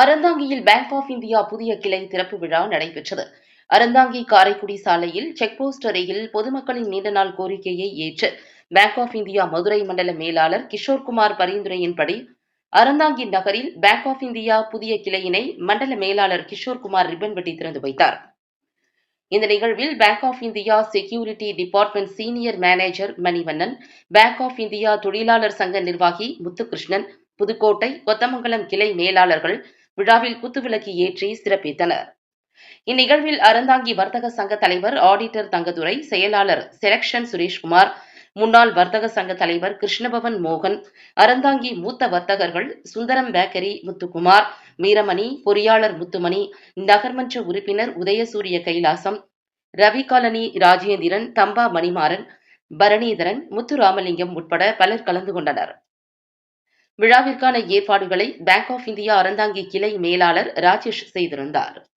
அறந்தாங்கியில் bank of India புதிய கிளை திறப்பு விழா நடைபெற்றது. அறந்தாங்கி காரைக்குடி சாலையில் செக் போஸ்ட் அருகில் பொதுமக்களின் நீண்ட நாள் கோரிக்கையை ஏற்று பேங்க் ஆஃப் இந்தியா மதுரை மண்டல மேலாளர் கிஷோர்குமார் பரிந்துரையின்படி அறந்தாங்கி நகரில் பேங்க் ஆஃப் இந்தியா புதிய கிளையினை மண்டல மேலாளர் கிஷோர்குமார் ரிப்பன் வெட்டி திறந்து வைத்தார். இந்த நிகழ்வில் bank of India security department senior manager Manivannan bank of India தொழிலாளர் சங்க நிர்வாகி முத்துகிருஷ்ணன் புதுக்கோட்டை கொத்தமங்கலம் கிளை மேலாளர்கள் விழாவில் குத்துவிளக்கு ஏற்றி சிறப்பித்தனர். இந்நிகழ்வில் அறந்தாங்கி வர்த்தக சங்க தலைவர் ஆடிட்டர் தங்கதுரை செயலாளர் செலக்ஷன் சுரேஷ்குமார் முன்னாள் வர்த்தக சங்க தலைவர் கிருஷ்ணபவன் மோகன் அறந்தாங்கி மூத்த வர்த்தகர்கள் சுந்தரம் பேக்கரி முத்துக்குமார் மீரமணி பொறியாளர் முத்துமணி நகர்மன்ற உறுப்பினர் உதயசூரிய கைலாசம் ரவி காலனி ராஜேந்திரன் தம்பா மணிமாறன் பரணீதரன் முத்துராமலிங்கம் உட்பட பலர் கலந்து கொண்டனர். விழாவிற்கான ஏற்பாடுகளை பேங்க் ஆஃப் இந்தியா அறந்தாங்கி கிளை மேலாளர் ராஜேஷ் செய்திருந்தார்.